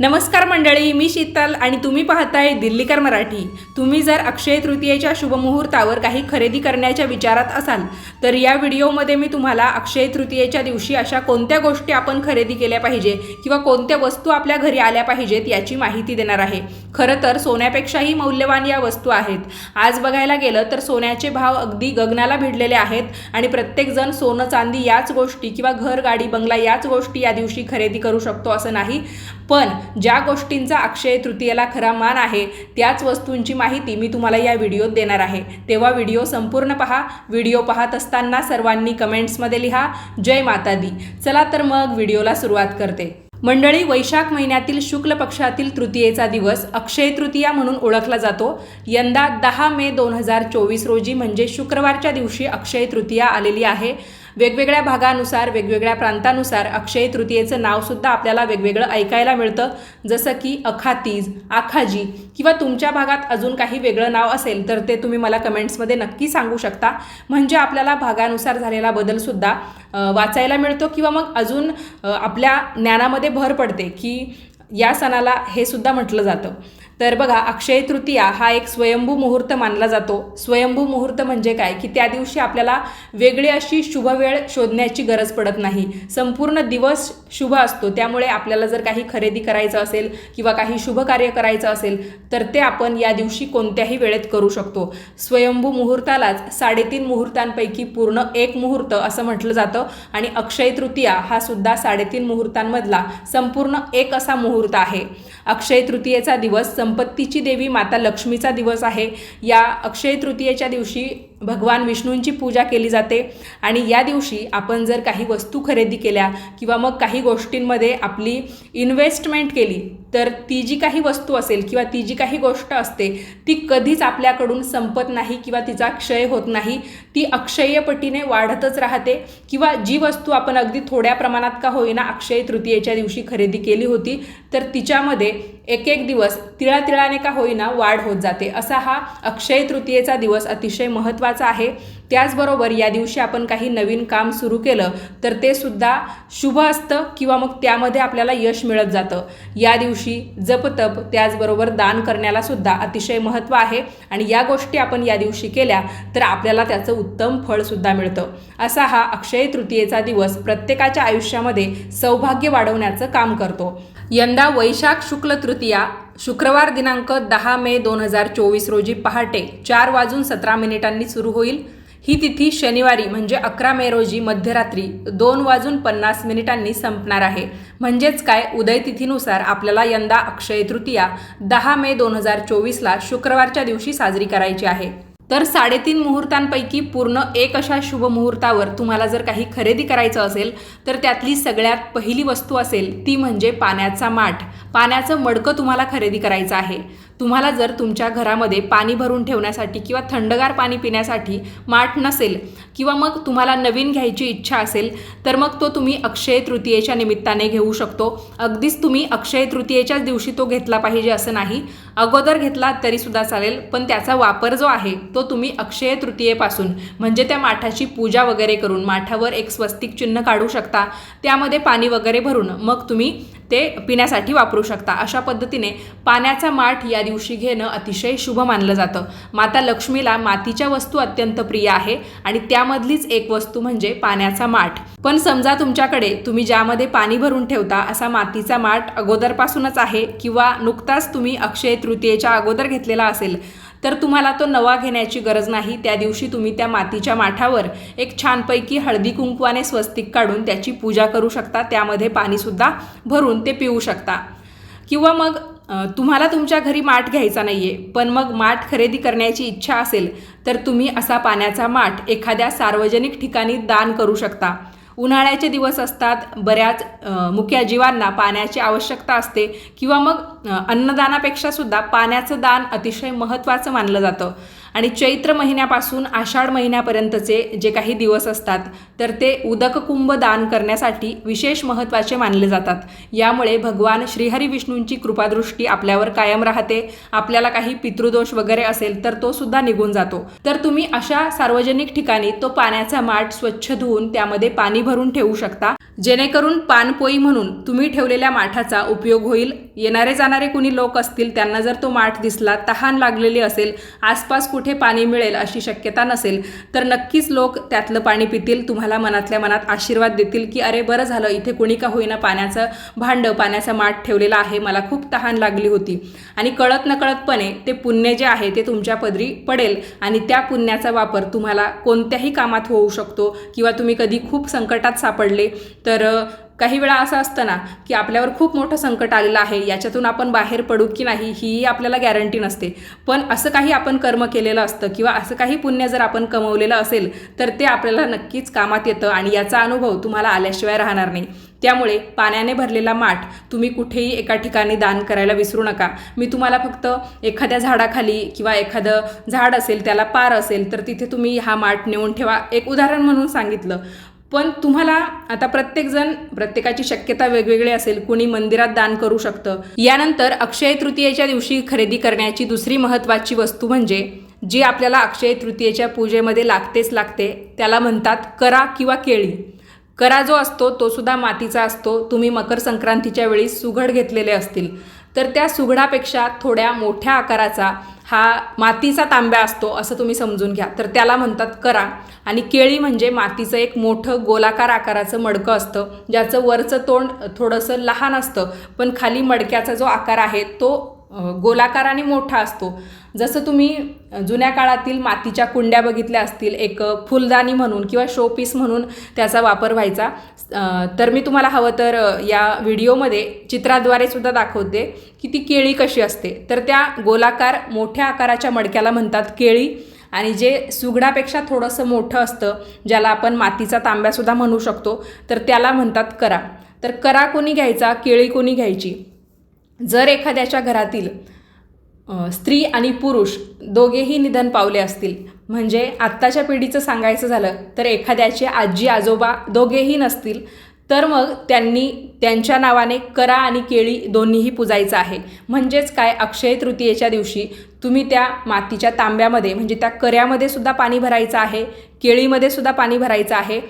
नमस्कार मंडळी मी शीतल आणि तुम्ही पाहताय दिल्लीकर मराठी. तुम्ही जर अक्षय तृतीयेच्या शुभमुहूर्तावर काही खरेदी करण्याच्या विचारात असाल तर या व्हिडिओमध्ये मी तुम्हाला अक्षय तृतीयेच्या दिवशी अशा कोणत्या गोष्टी आपण खरेदी केल्या पाहिजे किंवा कोणत्या वस्तू आपल्या घरी आल्या पाहिजेत याची माहिती देणार आहे. खरं तर सोन्यापेक्षाही मौल्यवान या वस्तू आहेत. आज बघायला गेलं तर सोन्याचे भाव अगदी गगनाला भिडलेले आहेत आणि प्रत्येकजण सोनं चांदी याच गोष्टी किंवा घर गाडी बंगला याच गोष्टी या दिवशी खरेदी करू शकतो असं नाही. पण ज्या गोष्टींचा अक्षय तृतीयेला खरा मान आहे त्याच वस्तूंची माहिती मी तुम्हाला या व्हिडिओत देणार आहे. तेव्हा व्हिडिओ संपूर्ण पहा. व्हिडिओ पाहत असताना सर्वांनी कमेंट्समध्ये लिहा. जय माता दी चला तर मग व्हिडिओला सुरुवात करते. मंडळी वैशाख महिन्यातील शुक्ल पक्षातील तृतीयेचा दिवस अक्षय तृतीया म्हणून ओळखला जातो. यंदा दहा मे दोन हजार चोवीस रोजी म्हणजे शुक्रवारच्या दिवशी अक्षय तृतीया आलेली आहे. वेगवेगळ्या भागानुसार वेगवेगळ्या प्रांतानुसार अक्षय तृतीयेचं नावसुद्धा आपल्याला वेगवेगळं ऐकायला मिळतं. जसं की अखातीज आखाजी किंवा तुमच्या भागात अजून काही वेगळं नाव असेल तर ते तुम्ही मला कमेंट्समध्ये नक्की सांगू शकता. म्हणजे आपल्याला भागानुसार झालेला बदलसुद्धा वाचायला मिळतो किंवा मग अजून आपल्या ज्ञानामध्ये भर पडते की या सणाला हे सुद्धा म्हटलं जातं. तर बघा अक्षय तृतीया हा एक स्वयंभू मुहूर्त मानला जातो. स्वयंभू मुहूर्त म्हणजे काय? की त्या दिवशी आपल्याला वेगळी अशी शुभ वेळ शोधण्याची गरज पडत नाही. संपूर्ण दिवस शुभ असतो. त्यामुळे आपल्याला जर काही खरेदी करायचं असेल किंवा काही शुभ कार्य करायचं असेल तर ते आपण या दिवशी कोणत्याही वेळेत करू शकतो. स्वयंभू मुहूर्तालाच साडेतीन मुहूर्तांपैकी पूर्ण एक मुहूर्त असं म्हटलं जातं आणि अक्षय तृतीया हा सुद्धा साडेतीन मुहूर्तांमधला संपूर्ण एक असा मुहूर्त आहे. अक्षय तृतीयेचा दिवस संपत्तीची देवी माता लक्ष्मीचा दिवस आहे. या अक्षय तृतीयेच्या दिवशी भगवान विष्णूंची पूजा केली जाते. आणि या दिवशी आपण जर काही वस्तू खरेदी केल्या किंवा मग काही गोष्टींमध्ये आपली इन्व्हेस्टमेंट केली तर ती जी काही वस्तू असेल किंवा ती जी काही गोष्ट असते ती कधीच आपल्याकडून संपत नाही किंवा तिचा क्षय होत नाही. ती अक्षयपटीने वाढतच राहते. किंवा जी वस्तू आपण अगदी थोड्या प्रमाणात का होईना अक्षय तृतीयेच्या दिवशी खरेदी केली होती तर तिच्यामध्ये एक एक दिवस तिळातिळाने का होईना वाढ होत जाते. असा हा अक्षय तृतीयेचा दिवस अतिशय महत्त्वाचा आहे. त्याचबरोबर या दिवशी आपण काही नवीन काम सुरू केलं तर ते सुद्धा शुभ असतं किंवा मग त्यामध्ये आपल्याला यश मिळत जातं. या दिवशी जपतप त्याचबरोबर दान करण्याला सुद्धा अतिशय महत्त्व आहे आणि या गोष्टी आपण या दिवशी केल्या तर आपल्याला त्याचं उत्तम फळसुद्धा मिळतं. असा हा अक्षय तृतीयेचा दिवस प्रत्येकाच्या आयुष्यामध्ये सौभाग्य वाढवण्याचं काम करतो. यंदा वैशाख शुक्ल तृतीया शुक्रवार दिनांक दहा मे दोन हजार चोवीस रोजी पहाटे चार वाजून सतरा मिनिटांनी सुरू होईल. ही तिथी शनिवारी म्हणजे अकरा मे रोजी मध्यरात्री दोन वाजून पन्नास मिनिटांनी संपणार आहे. म्हणजेच काय? उदय तिथीनुसार आपल्याला यंदा अक्षय तृतीया दहा मे दोन हजार चोवीसला शुक्रवारच्या दिवशी साजरी करायची आहे. तर साडेतीन मुहूर्तांपैकी पूर्ण एक अशा शुभ मुहूर्तावर तुम्हाला जर काही खरेदी करायचं असेल तर त्यातली सगळ्यात पहिली वस्तू असेल ती म्हणजे पाण्याचा माठ. पाण्याचं मडकं तुम्हाला खरेदी करायचं आहे. तुम्हाला जर तुमच्या घरामध्ये पाणी भरून ठेवण्यासाठी किंवा थंडगार पाणी पिण्यासाठी माठ नसेल किंवा मग तुम्हाला नवीन घ्यायची इच्छा असेल तर मग तो तुम्ही अक्षय तृतीयेच्या निमित्ताने घेऊ शकतो. अगदीच तुम्ही अक्षय तृतीयेच्याच दिवशी तो घेतला पाहिजे असं नाही. अगोदर घेतला तरीसुद्धा चालेल पण त्याचा वापर जो आहे तो तुम्ही अक्षय तृतीयेपासून म्हणजे त्या माठाची पूजा वगैरे करून माठावर एक स्वस्तिक चिन्ह काढू शकता. त्यामध्ये पाणी वगैरे भरून मग तुम्ही ते पिण्यासाठी वापरू शकता. अशा पद्धतीने पाण्याचा माठ या दिवशी घेणं अतिशय शुभ मानलं जातं. माता लक्ष्मीला मातीच्या वस्तू अत्यंत प्रिय आहे आणि त्यामधलीच एक वस्तू म्हणजे पाण्याचा माठ. पण समजा तुमच्याकडे तुम्ही ज्यामध्ये पाणी भरून ठेवता असा मातीचा माठ अगोदरपासूनच आहे किंवा नुकताच तुम्ही अक्षय तृतीयेच्या अगोदर घेतलेला असेल तर तुम्हाला तो नवा घेण्याची गरज नाही. त्या दिवशी तुम्ही त्या मातीच्या माठावर एक छानपैकी हळदी कुंकवाने स्वस्तिक काढून त्याची पूजा करू शकता. त्यामध्ये पाणीसुद्धा भरून ते पिऊ शकता. किंवा मग तुम्हाला तुमच्या घरी माठ घ्यायचा नाही आहे पण मग माठ खरेदी करण्याची इच्छा असेल तर तुम्ही असा पाण्याचा माठ एखाद्या सार्वजनिक ठिकाणी दान करू शकता. उन्हाळ्याचे दिवस असतात बऱ्याच मुख्या जीवांना पाण्याची आवश्यकता असते किंवा मग अन्नदानापेक्षा सुद्धा पाण्याचं दान अतिशय महत्त्वाचं मानलं जातं. आणि चैत्र महिन्यापासून आषाढ महिन्यापर्यंतचे जे काही दिवस असतात तर ते उदक कुंभ दान करण्यासाठी विशेष महत्त्वाचे मानले जातात. यामुळे भगवान श्रीहरी विष्णूंची कृपादृष्टी आपल्यावर कायम राहते. आपल्याला काही पितृदोष वगैरे असेल तर तो सुद्धा निघून जातो. तर तुम्ही अशा सार्वजनिक ठिकाणी तो पाण्याचा माठ स्वच्छ धुवून त्यामध्ये पाणी भरून ठेवू शकता. जेणेकरून पानपोई म्हणून तुम्ही ठेवलेल्या माठाचा उपयोग होईल. येणारे जाणारे कुणी लोक असतील त्यांना जर तो माठ दिसला तहान लागलेली असेल आसपास कुठे पाणी मिळेल अशी शक्यता नसेल तर नक्कीच लोक त्यातलं पाणी पितील तुम्हाला मनातल्या मनात आशीर्वाद देतील की अरे बरं झालं इथे कुणी का होईना पाण्याचं भांडं पाण्याचा माठ ठेवलेला आहे मला खूप तहान लागली होती. आणि कळत नकळतपणे ते पुण्य जे आहे ते तुमच्या पदरी पडेल आणि त्या पुण्याचा वापर तुम्हाला कोणत्याही कामात होऊ शकतो किंवा तुम्ही कधी खूप संकटात सापडले तर तर काही वेळा असं असतं ना की आपल्यावर खूप मोठं संकट आलेलं आहे याच्यातून आपण बाहेर पडू की नाही ही आपल्याला गॅरंटी नसते. पण असं काही आपण कर्म केलेलं असतं किंवा असं काही पुण्य जर आपण कमवलेलं असेल तर ते आपल्याला नक्कीच कामात येतं आणि याचा अनुभव तुम्हाला आल्याशिवाय राहणार नाही. त्यामुळे पाण्याने भरलेला माठ तुम्ही कुठेही एका ठिकाणी दान करायला विसरू नका. मी तुम्हाला फक्त एखाद्या झाडाखाली किंवा एखादं झाड असेल त्याला पार असेल तर तिथे तुम्ही हा माठ नेऊन ठेवा. एक उदाहरण म्हणून सांगितलं. पण तुम्हाला आता प्रत्येकजण प्रत्येकाची शक्यता वेगवेगळी असेल कुणी मंदिरात दान करू शकतं. यानंतर अक्षय तृतीयेच्या दिवशी खरेदी करण्याची दुसरी महत्त्वाची वस्तू म्हणजे जी आपल्याला अक्षय तृतीयेच्या पूजेमध्ये लागतेच लागते त्याला म्हणतात करा किंवा केळी. करा जो असतो तो सुद्धा मातीचा असतो. तुम्ही मकर संक्रांतीच्या वेळी सुघड घेतलेले असतील. तर त्या सुघडापेक्षा थोड्या मोठ्या आकाराचा हा मातीचा तांब्या असतो असं तुम्ही समजून घ्या. तर त्याला म्हणतात करा. आणि केळी म्हणजे मातीचं एक मोठं गोलाकार आकाराचं मडकं असतं ज्याचं वरचं तोंड थोडंसं लहान असतं पण खाली मडक्याचा जो आकार आहे तो गोलाकार आणि मोठा असतो. जसं तुम्ही जुन्या काळातील मातीच्या कुंड्या बघितल्या असतील एक फुलदाणी म्हणून किंवा शोपीस म्हणून त्याचा वापर व्हायचा. तर मी तुम्हाला हवं तर या व्हिडिओमध्ये चित्राद्वारे सुद्धा दाखवते की ती केळी कशी असते. तर त्या गोलाकार मोठ्या आकाराच्या मडक्याला म्हणतात केळी. आणि जे सुगडापेक्षा थोडंसं मोठं असतं ज्याला आपण मातीचा तांब्यासुद्धा म्हणू शकतो तर त्याला म्हणतात करा. तर करा कोणी घ्यायचा केळी कोणी घ्यायची? जर एखाद्याच्या घरातील स्त्री आणि पुरुष दोघेही निधन पावले असतील. म्हणजे आत्ताच्या पिढीचं सांगायचं झालं तर एखाद्याचे आजी आजोबा दोघेही नसतील तर मग त्यांनी त्यांच्या नावाने करा आणि केळी दोन्हीही पुजायचं आहे. म्हणजेच काय? अक्षय तृतीयेच्या दिवशी तुम्ही त्या मातीच्या तांब्यामध्ये म्हणजे त्या कऱ्यामध्ये सुद्धा पाणी भरायचं आहे केळीमध्ये सुद्धा पाणी भरायचं आहे.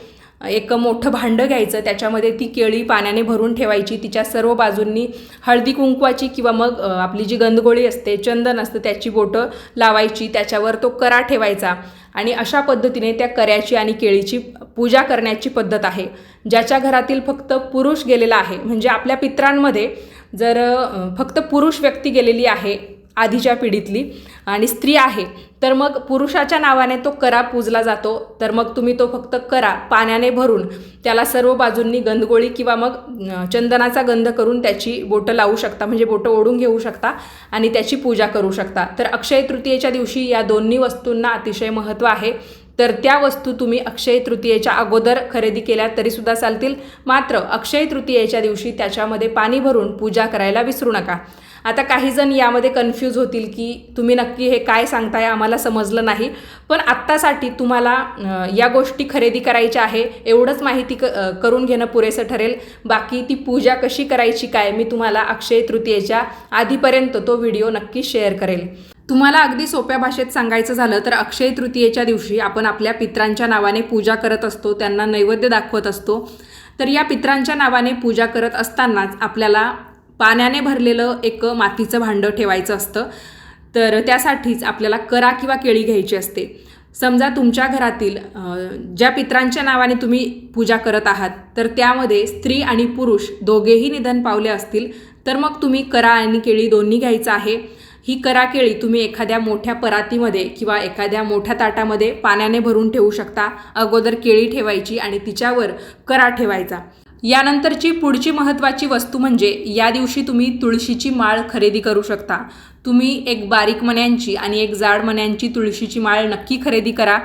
एक मोठं भांडं घ्यायचं त्याच्यामध्ये ती केळी पाण्याने भरून ठेवायची तिच्या सर्व बाजूंनी हळदी कुंकवाची किंवा मग आपली जी गंदगोळी असते चंदन असतं त्याची बोटं लावायची त्याच्यावर तो करा ठेवायचा. आणि अशा पद्धतीने त्या कऱ्याची आणि केळीची पूजा करण्याची पद्धत आहे ज्याच्या घरातील फक्त पुरुष गेलेला आहे. म्हणजे आपल्या पित्रांमध्ये जर फक्त पुरुष व्यक्ती गेलेली आहे आधीच्या पिढीतली आणि स्त्री आहे तर मग पुरुषाच्या नावाने तो करा पूजला जातो. तर मग तुम्ही तो फक्त करा पाण्याने भरून त्याला सर्व बाजूंनी गंधगोळी किंवा मग चंदनाचा गंध करून त्याची बोटं लावू शकता. म्हणजे बोटं ओढून घेऊ शकता आणि त्याची पूजा करू शकता. तर अक्षय तृतीयेच्या दिवशी या दोन्ही वस्तूंना अतिशय महत्त्व आहे. तर त्या वस्तू तुम्ही अक्षय तृतीयेच्या अगोदर खरेदी केल्या तरीसुद्धा चालतील. मात्र अक्षय तृतीयेच्या दिवशी त्याच्यामध्ये पाणी भरून पूजा करायला विसरू नका. आता काही जण यामध्ये कन्फ्यूज होतील की तुम्ही नक्की हे काय सांगताय आम्हाला समजलं नाही. पण आत्तासाठी तुम्हाला या गोष्टी खरेदी करायच्या आहे एवढंच माहिती क करून घेणं पुरेसं ठरेल. बाकी ती पूजा कशी करायची काय मी तुम्हाला अक्षय तृतीयेच्या आधीपर्यंत तो व्हिडिओ नक्की शेअर करेल. तुम्हाला अगदी सोप्या भाषेत सांगायचं झालं तर अक्षय तृतीयेच्या दिवशी आपण आपल्या पित्रांच्या नावाने पूजा करत असतो त्यांना नैवेद्य दाखवत असतो. तर या पित्रांच्या नावाने पूजा करत असतानाच आपल्याला पाण्याने भरलेलं एक मातीचं भांडं ठेवायचं असतं. तर त्यासाठीच आपल्याला करा किंवा केळी घ्यायची असते. समजा तुमच्या घरातील ज्या पित्रांच्या नावाने तुम्ही पूजा करत आहात तर त्यामध्ये स्त्री आणि पुरुष दोघेही निधन पावले असतील तर मग तुम्ही करा आणि केळी दोन्ही घ्यायचं आहे. ही करा केळी तुम्ही एखाद्या मोठ्या परातीमध्ये किंवा एखाद्या मोठ्या ताटामध्ये पाण्याने भरून ठेवू शकता. अगोदर केळी ठेवायची आणि तिच्यावर करा ठेवायचा. यानंतरची पुढची महत्त्वाची वस्तू म्हणजे या दिवशी तुम्ही तुळशीची माळ खरेदी करू शकता. तुम्ही एक बारीक मण्यांची आणि एक जाड मण्यांची तुळशीची माळ नक्की खरेदी करा.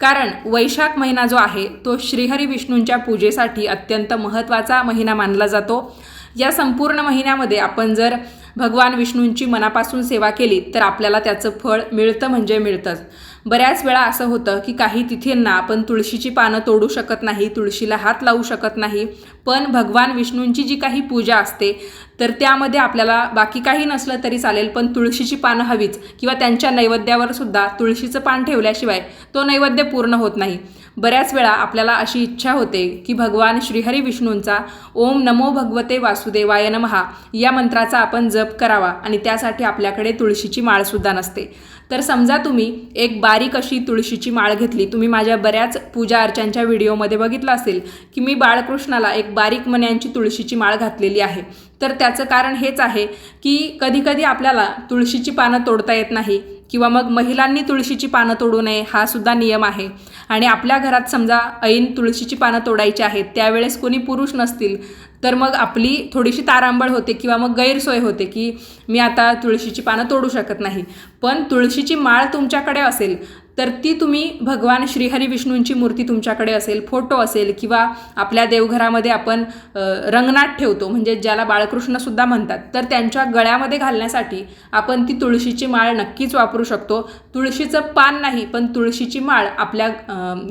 कारण वैशाख महिना जो आहे तो श्रीहरी विष्णूंच्या पूजेसाठी अत्यंत महत्त्वाचा महिना मानला जातो. या संपूर्ण महिन्यामध्ये आपण जर भगवान विष्णूंची मनापासून सेवा केली तर आपल्याला त्याचं फळ मिळतं म्हणजे मिळतंच. बऱ्याच वेळा असं होतं की काही तिथींना आपण तुळशीची पानं तोडू शकत नाही तुळशीला हात लावू शकत नाही. पण भगवान विष्णूंची जी काही पूजा असते तर त्यामध्ये आपल्याला बाकी काही नसलं तरी चालेल पण तुळशीची पानं हवीच. किंवा त्यांच्या नैवेद्यावर सुद्धा तुळशीचं पान ठेवल्याशिवाय तो नैवेद्य पूर्ण होत नाही. बऱ्याच वेळा आपल्याला अशी इच्छा होते की भगवान श्रीहरी विष्णूंचा ओम नमो भगवते वासुदेवाय नमहा या मंत्राचा आपण जप करावा आणि त्यासाठी आपल्याकडे तुळशीची माळसुद्धा नसते. तर समजा तुम्ही एक बारीक अशी तुळशीची माळ घेतली तुम्ही माझ्या बऱ्याच पूजा अर्चांच्या व्हिडिओमध्ये बघितलं असेल की मी बाळकृष्णाला एक बारीक मण्यांची तुळशीची माळ घातलेली आहे. तर त्याचं कारण हेच आहे की कधीकधी आपल्याला तुळशीची पानं तोडता येत नाही किंवा मग महिलांनी तुळशीची पानं तोडू नये हा सुद्धा नियम आहे. आणि आपल्या घरात समजा ऐन तुळशीची पानं तोडायची आहेत त्यावेळेस कोणी पुरुष नसतील तर मग आपली थोडीशी तारांबळ होते किंवा मग गैरसोय होते की मी आता तुळशीची पानं तोडू शकत नाही. पण तुळशीची माळ तुमच्याकडे असेल तर ती तुम्ही भगवान श्रीहरी विष्णूंची मूर्ती तुमच्याकडे असेल फोटो असेल किंवा आपल्या देवघरामध्ये आपण अ, रंगनाथ ठेवतो म्हणजे ज्याला बाळकृष्णसुद्धा म्हणतात तर त्यांच्या गळ्यामध्ये घालण्यासाठी आपण ती तुळशीची माळ नक्कीच वापरू शकतो. तुळशीचं पान नाही पण तुळशीची माळ आपल्या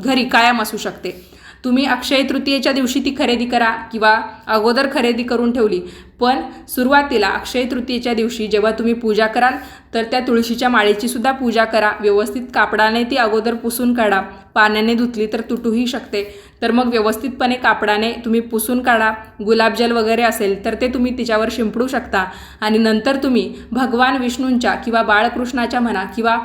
घरी कायम असू शकते. तुम्ही अक्षय तृतीयेच्या दिवशी ती खरेदी करा किंवा अगोदर खरेदी करून ठेवली. पण सुरुवातीला अक्षय तृतीयेच्या दिवशी जेव्हा तुम्ही पूजा कराल तर त्या तुळशीच्या माळेची सुद्धा पूजा करा. व्यवस्थित कापडाने ती अगोदर पुसून काढा. पाण्याने धुतली तर तुटूही शकते. तर मग व्यवस्थितपणे कापडाने तुम्ही पुसून काढा. गुलाबजल वगैरे असेल तर ते तुम्ही तिच्यावर शिंपडू शकता. आणि नंतर तुम्ही भगवान विष्णूंच्या किंवा बाळकृष्णाच्या म्हणा किंवा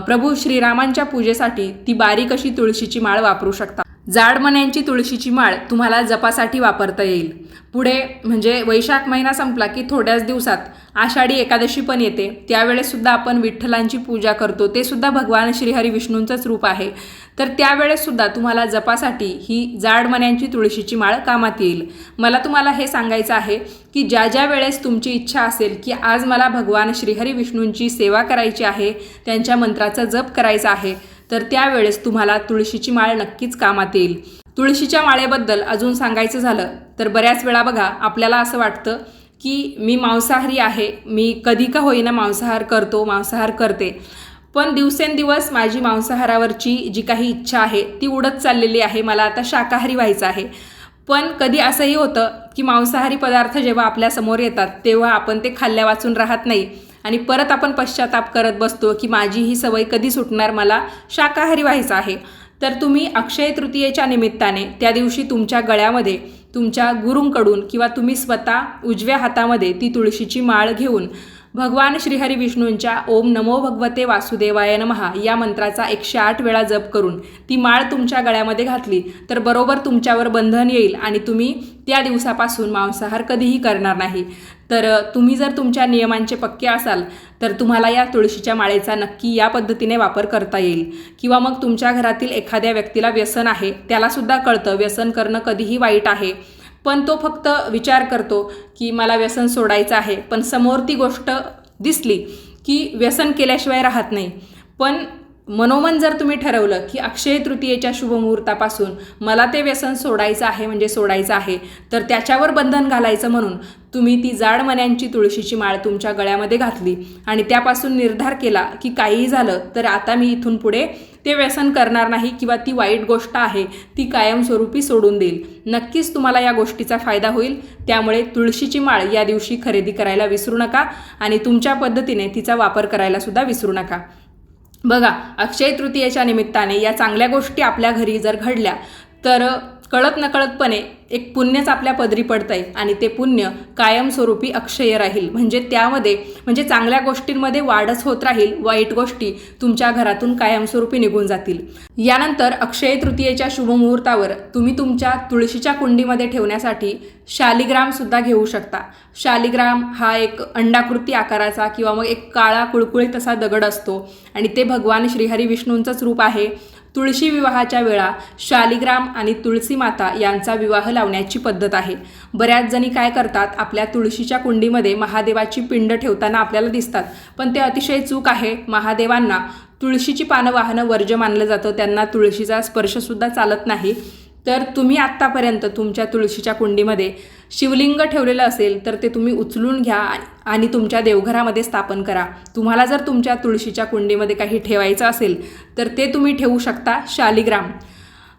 प्रभू श्रीरामांच्या पूजेसाठी ती बारीक अशी तुळशीची माळ वापरू शकता. जाडमण्यांची तुळशीची माळ तुम्हाला जपासाठी वापरता येईल. पुढे म्हणजे वैशाख महिना संपला की थोड्याच दिवसात आषाढी एकादशी पण येते. त्यावेळेससुद्धा आपण विठ्ठलांची पूजा करतो. ते सुद्धा भगवान श्रीहरी विष्णूंचंच रूप आहे. तर त्यावेळेससुद्धा तुम्हाला जपासाठी ही जाडमण्यांची तुळशीची माळ कामात येईल. मला तुम्हाला हे सांगायचं आहे की ज्या ज्या वेळेस तुमची इच्छा असेल की आज मला भगवान श्रीहरी विष्णूंची सेवा करायची आहे त्यांच्या मंत्राचा जप करायचा आहे तर त्यावेळेस तुम्हाला तुळशीची माळ नक्कीच कामात येईल. तुळशीच्या माळेबद्दल अजून सांगायचं झालं तर बऱ्याच वेळा बघा आपल्याला असं वाटतं की मी मांसाहारी आहे मी कधी का होईना मांसाहार करतो मांसाहार करते. पण दिवसेंदिवस माझी मांसाहारावरची जी काही इच्छा आहे ती उडत चाललेली आहे मला आता शाकाहारी व्हायचं आहे. पण कधी असंही होतं की मांसाहारी पदार्थ जेव्हा आपल्यासमोर येतात तेव्हा आपण ते खाल्ल्या वाचून राहत नाही. आणि परत आपण पश्चाताप करत बसतो की माझी ही सवय कधी सुटणार मला? शाकाहारी व्हायचं आहे. तर तुम्ही अक्षय तृतीयेच्या निमित्ताने त्या दिवशी तुमच्या गळ्यामध्ये तुमच्या गुरूंकडून किंवा तुम्ही स्वतः उजव्या हातामध्ये ती तुळशीची माळ घेऊन भगवान श्रीहरी विष्णूंच्या ओम नमो भगवते वासुदेवाय नमहा या मंत्राचा एकशे आठ वेळा जप करून ती माळ तुमच्या गळ्यामध्ये घातली तर बरोबर तुमच्यावर बंधन येईल आणि तुम्ही त्या दिवसापासून मांसाहार कधीही करणार नाही. तर तुम्ही जर तुमच्या नियमांचे पक्के असाल तर तुम्हाला या तुळशीच्या माळेचा नक्की या पद्धतीने वापर करता येईल. किंवा मग तुमच्या घरातील एखाद्या व्यक्तीला व्यसन आहे त्यालासुद्धा कळतं व्यसन करणं कधीही वाईट आहे. पण तो फक्त विचार करतो की मला व्यसन सोडायचं आहे पण समोर ती गोष्ट दिसली की व्यसन केल्याशिवाय राहत नाही. पण मनोमन जर तुम्ही ठरवलं की अक्षय तृतीयेच्या शुभमुहूर्तापासून मला ते व्यसन सोडायचं आहे म्हणजे सोडायचं आहे तर त्याच्यावर बंधन घालायचं म्हणून तुम्ही ती जाड मन्यांची तुळशीची माळ तुमच्या गळ्यामध्ये घातली आणि त्यापासून निर्धार केला की काहीही झालं तर आता मी इथून पुढे ते व्यसन करणार नाही किंवा ती वाईट गोष्ट आहे ती कायमस्वरूपी सोडून देईल. नक्कीच तुम्हाला या गोष्टीचा फायदा होईल. त्यामुळे तुळशीची माळ या दिवशी खरेदी करायला विसरू नका आणि तुमच्या पद्धतीने तिचा वापर करायला सुद्धा विसरू नका. बघा अक्षय तृतीयेच्या निमित्ताने या चांगल्या गोष्टी आपल्या घरी जर घडल्या तर कळत नकळतपणे एक पुण्यच आपल्या पदरी पडतंय आणि ते पुण्य कायमस्वरूपी अक्षय राहील. म्हणजे त्यामध्ये म्हणजे चांगल्या गोष्टींमध्ये वाढच होत राहील वाईट गोष्टी तुमच्या घरातून कायमस्वरूपी निघून जातील. यानंतर अक्षय तृतीयेच्या शुभमुहूर्तावर तुम्ही तुमच्या तुळशीच्या कुंडीमध्ये ठेवण्यासाठी शालिग्रामसुद्धा घेऊ शकता. शालिग्राम हा एक अंडाकृती आकाराचा किंवा मग एक काळा कुळकुळीत असा दगड असतो आणि ते भगवान श्रीहरी विष्णूंचंच रूप आहे. तुळशी विवाहाच्या वेळा शालिग्राम आणि तुळशी माता यांचा विवाह लावण्याची पद्धत आहे. बऱ्याच जणी काय करतात आपल्या तुळशीच्या कुंडीमध्ये महादेवाची पिंड ठेवताना आपल्याला दिसतात. पण ते अतिशय चूक आहे. महादेवांना तुळशीची पानं वाहनं वर्ज्य मानलं जातं. त्यांना तुळशीचा स्पर्शसुद्धा चालत नाही. तर तुम्ही आत्तापर्यंत तुमच्या तुळशीच्या कुंडीमध्ये शिवलिंग ठेवलेलं असेल तर ते तुम्ही उचलून घ्या आणि तुमच्या देवघरामध्ये स्थापन करा. तुम्हाला जर तुमच्या तुळशीच्या कुंडीमध्ये काही ठेवायचं असेल तर ते तुम्ही ठेवू शकता शालिग्राम.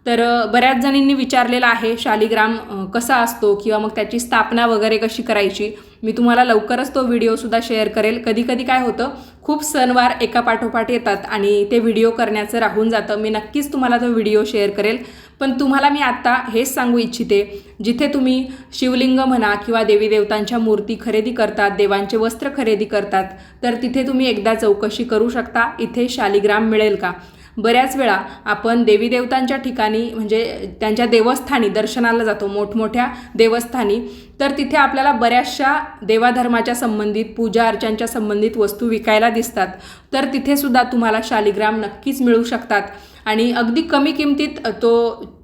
तर बऱ्याच जणींनी विचारलेलं आहे शालिग्राम कसा असतो किंवा मग त्याची स्थापना वगैरे कशी करायची? मी तुम्हाला लवकरच तो व्हिडिओसुद्धा शेअर करेल. कधी कधी काय होतं खूप सणवार एका पाठोपाठ येतात आणि ते व्हिडिओ करण्याचं राहून जातं. मी नक्कीच तुम्हाला तो व्हिडिओ शेअर करेल. पण तुम्हाला मी आत्ता हेच सांगू इच्छिते जिथे तुम्ही शिवलिंग म्हणा किंवा देवी देवतांच्या मूर्ती खरेदी करतात देवांचे वस्त्र खरेदी करतात तर तिथे तुम्ही एकदा चौकशी करू शकता इथे शालिग्राम मिळेल का? बऱ्याच वेळा आपण देवी देवतांच्या ठिकाणी म्हणजे त्यांच्या देवस्थानी दर्शनाला जातो मोठमोठ्या देवस्थानी. तर तिथे आपल्याला बऱ्याचशा देवाधर्माच्या संबंधित पूजा अर्चांच्या संबंधित वस्तू विकायला दिसतात. तर तिथेसुद्धा तुम्हाला शालिग्राम नक्कीच मिळू शकतात. आणि अगदी कमी किमतीत तो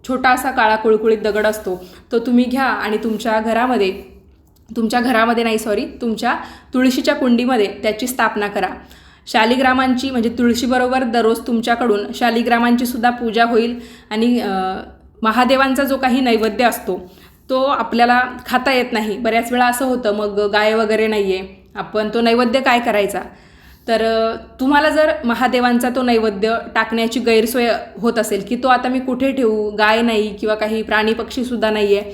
छोटासा काळा कुळकुळीत दगड असतो तो तुम्ही घ्या आणि तुमच्या घरामध्ये तुमच्या घरामध्ये नाही सॉरी तुमच्या तुळशीच्या कुंडीमध्ये त्याची स्थापना करा. शालिग्रामांची म्हणजे तुळशीबरोबर दररोज तुमच्याकडून शालिग्रामांची सुद्धा पूजा होईल. आणि महादेवांचा जो काही नैवेद्य असतो तो आपल्याला खाता येत नाही. बऱ्याच वेळा असं होतं मग गाय वगैरे नाही आहे आपण तो नैवेद्य काय करायचा? तर तुम्हाला जर महादेवांचा तो नैवेद्य टाकण्याची गैरसोय होत असेल की तो आता मी कुठे ठेवू? गाय नाही किंवा काही प्राणी पक्षीसुद्धा नाही आहे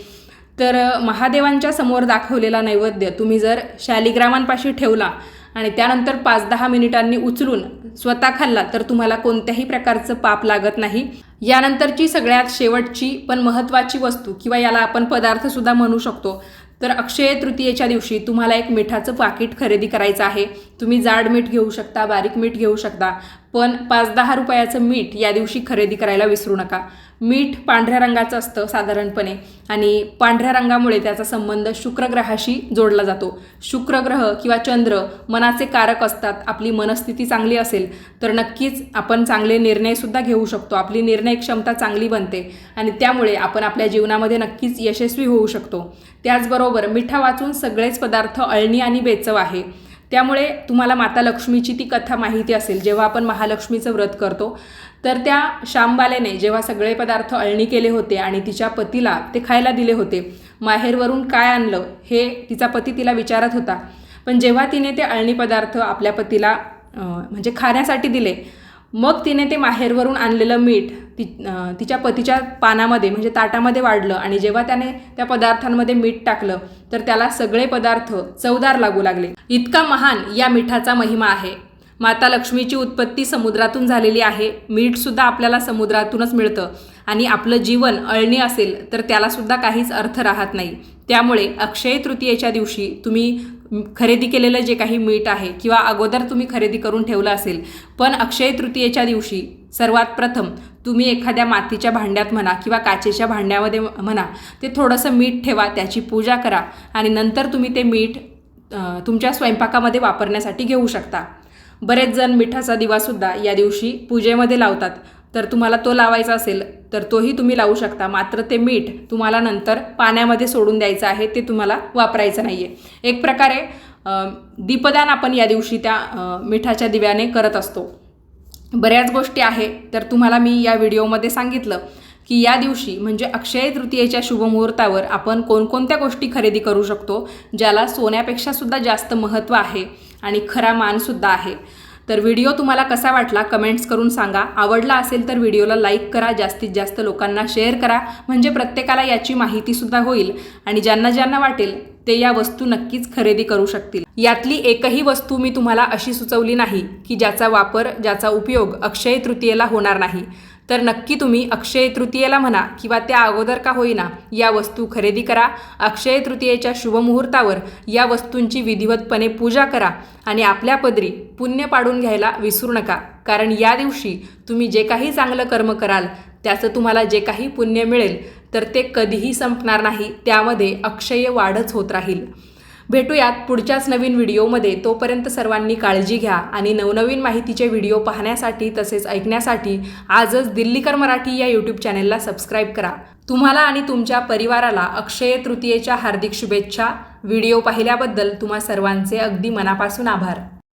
तर महादेवांच्या समोर दाखवलेला नैवेद्य तुम्ही जर शालिग्रामांपाशी ठेवला आणि त्यानंतर पाच दहा मिनिटांनी उचलून स्वतः खाल्ला तर तुम्हाला कोणत्याही प्रकारचं पाप लागत नाही. यानंतरची सगळ्यात शेवटची पण महत्त्वाची वस्तू किंवा याला आपण पदार्थसुद्धा म्हणू शकतो. तर अक्षय तृतीयेच्या दिवशी तुम्हाला एक मिठाचं पाकिट खरेदी करायचं आहे. तुम्ही जाड मीठ घेऊ शकता बारीक मीठ घेऊ शकता पण पाच दहा रुपयाचं मीठ या दिवशी खरेदी करायला विसरू नका. मीठ पांढऱ्या रंगाचं असतं साधारणपणे आणि पांढऱ्या रंगामुळे त्याचा संबंध शुक्रग्रहाशी जोडला जातो. शुक्रग्रह किंवा चंद्र मनाचे कारक असतात आपली मनस्थिती चांगली असेल तर नक्कीच आपण चांगले निर्णयसुद्धा घेऊ शकतो. आपली निर्णय क्षमता चांगली बनते आणि त्यामुळे आपण आपल्या जीवनामध्ये नक्कीच यशस्वी होऊ शकतो. त्याचबरोबर मिठा वाचून सगळेच पदार्थ अळणी आणि बेचव आहे. त्यामुळे तुम्हाला माता लक्ष्मीची ती कथा माहिती असेल. जेव्हा आपण महालक्ष्मीचं व्रत करतो तर त्या शांबालेने जेव्हा सगळे पदार्थ अळणी केले होते आणि तिच्या पतीला ते खायला दिले होते माहेरवरून काय आणलं हे तिचा पती तिला विचारत होता. पण जेव्हा तिने ते अळणी पदार्थ आपल्या पतीला म्हणजे खाण्यासाठी दिले मग तिने ते माहेरवरून आणलेलं मीठ ति तिच्या पतीच्या पानामध्ये म्हणजे ताटामध्ये वाढलं आणि जेव्हा त्याने त्या पदार्थांमध्ये मीठ टाकलं तर त्याला सगळे पदार्थ चवदार लागू लागले. इतका महान या मिठाचा महिमा आहे. माता लक्ष्मीची उत्पत्ती समुद्रातून झालेली आहे. मीठसुद्धा आपल्याला समुद्रातूनच मिळतं. आणि आपलं जीवन अळणी असेल तर त्यालासुद्धा काहीच अर्थ राहत नाही. त्यामुळे अक्षय तृतीयेच्या दिवशी तुम्ही खरेदी केलेलं जे काही मीठ आहे किंवा अगोदर तुम्ही खरेदी करून ठेवलं असेल पण अक्षय तृतीयेच्या दिवशी सर्वात प्रथम तुम्ही एखाद्या मातीच्या भांड्यात म्हणा किंवा काचेच्या भांड्यामध्ये म्हणा ते थोडंसं मीठ ठेवा त्याची पूजा करा आणि नंतर तुम्ही ते मीठ तुमच्या स्वयंपाकामध्ये वापरण्यासाठी घेऊ शकता. बरेच जण मिठाचा दिवासुद्धा या दिवशी पूजेमध्ये लावतात. तर तुम्हाला तो लावायचा असेल तर तोही तुम्ही लावू शकता. मात्र ते मीठ तुम्हाला नंतर पाण्यामध्ये सोडून द्यायचं आहे ते तुम्हाला वापरायचं नाही आहे एक प्रकारे दीपदान आपण या दिवशी त्या मिठाच्या दिव्याने करत असतो. बऱ्याच गोष्टी आहे तर तुम्हाला मी या व्हिडिओमध्ये सांगितलं की या दिवशी म्हणजे अक्षय तृतीयेच्या शुभमुहूर्तावर आपण कोणकोणत्या गोष्टी खरेदी करू शकतो ज्याला सोन्यापेक्षा सुद्धा जास्त महत्त्व आहे आणि खरा मानसुद्धा आहे. तर व्हिडिओ तुम्हाला कसा वाटला कमेंट्स करून सांगा. आवडला असेल तर व्हिडिओला लाईक करा जास्तीत जास्त लोकांना शेअर करा म्हणजे प्रत्येकाला याची माहितीसुद्धा होईल आणि ज्यांना ज्यांना वाटेल ते या वस्तू नक्कीच खरेदी करू शकतील. यातली एकही वस्तू मी तुम्हाला अशी सुचवली नाही की ज्याचा वापर ज्याचा उपयोग अक्षय तृतीयेला होणार नाही. तर नक्की तुम्ही अक्षय तृतीयेला म्हणा किंवा त्या अगोदर का होईना या वस्तू खरेदी करा. अक्षय तृतीयेच्या शुभमुहूर्तावर या वस्तूंची विधिवतपणे पूजा करा आणि आपल्या पदरी पुण्य पाडून घ्यायला विसरू नका. कारण या दिवशी तुम्ही जे काही चांगलं कर्म कराल त्याचं तुम्हाला जे काही पुण्य मिळेल तर ते कधीही संपणार नाही. त्यामध्ये अक्षय वाढच होत राहील. भेटूयात पुढच्याच नवीन व्हिडिओमध्ये. तोपर्यंत सर्वांनी काळजी घ्या आणि नवनवीन माहितीचे व्हिडिओ पाहण्यासाठी तसेच ऐकण्यासाठी आजच दिल्लीकर मराठी या यूट्यूब चॅनेलला सबस्क्राईब करा. तुम्हाला आणि तुमच्या परिवाराला अक्षय तृतीयेच्या हार्दिक शुभेच्छा. व्हिडिओ पाहिल्याबद्दल तुम्हा सर्वांचे अगदी मनापासून आभार.